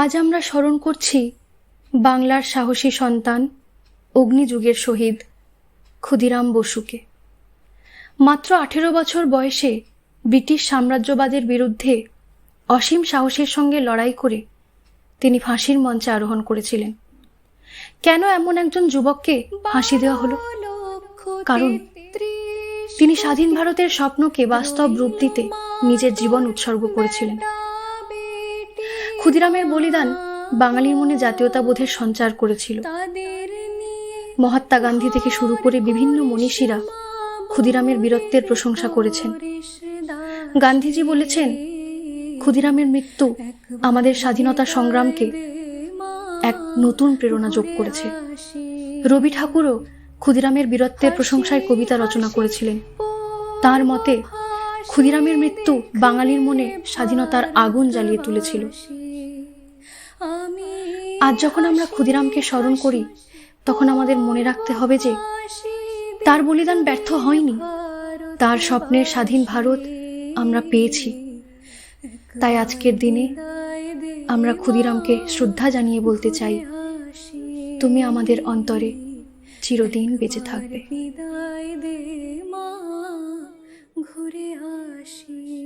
আজ আমরা স্মরণ করছি বাংলার সাহসী সন্তান, অগ্নিযুগের শহীদ, ক্ষুদিরাম বসুকে। মাত্র আঠেরো বছর বয়সে ব্রিটিশ সাম্রাজ্যবাদের বিরুদ্ধে অসীম সাহসের সঙ্গে লড়াই করে তিনি ফাঁসির মঞ্চে আরোহণ করেছিলেন। কেন এমন একজন যুবককে ফাঁসি দেওয়া হলো? কারণ তিনি স্বাধীন ভারতের স্বপ্নকে বাস্তব রূপ দিতে নিজের জীবন উৎসর্গ করেছিলেন। ক্ষুদিরামের বলিদান বাঙালির মনে জাতীয়তাবোধের সঞ্চার করেছিল। মহাত্মা গান্ধী থেকে শুরু করে বিভিন্ন মনীষীরা ক্ষুদিরামের বীরত্বের প্রশংসা করেছেন। গান্ধীজি বলেছেন, ক্ষুদিরামের মৃত্যু আমাদের স্বাধীনতা সংগ্রামকে এক নতুন প্রেরণা যোগ করেছে। রবি ঠাকুরও ক্ষুদিরামের বীরত্বের প্রশংসায় কবিতা রচনা করেছিলেন। তার মতে, ক্ষুদিরামের মৃত্যু বাঙালির মনে স্বাধীনতার আগুন জ্বালিয়ে তুলেছিল। আজ যখন আমরা ক্ষুদিরামকে স্মরণ করি, তখন আমাদের মনে রাখতে হবে যে তার বলিদান ব্যর্থ হয়নি। তার স্বপ্নের স্বাধীন ভারত আমরা পেয়েছি। তাই আজকের দিনে আমরা ক্ষুদিরামকে শ্রদ্ধা জানিয়ে বলতে চাই, তুমি আমাদের অন্তরে চিরদিন বেঁচে থাকবে। ঘুরে আসি।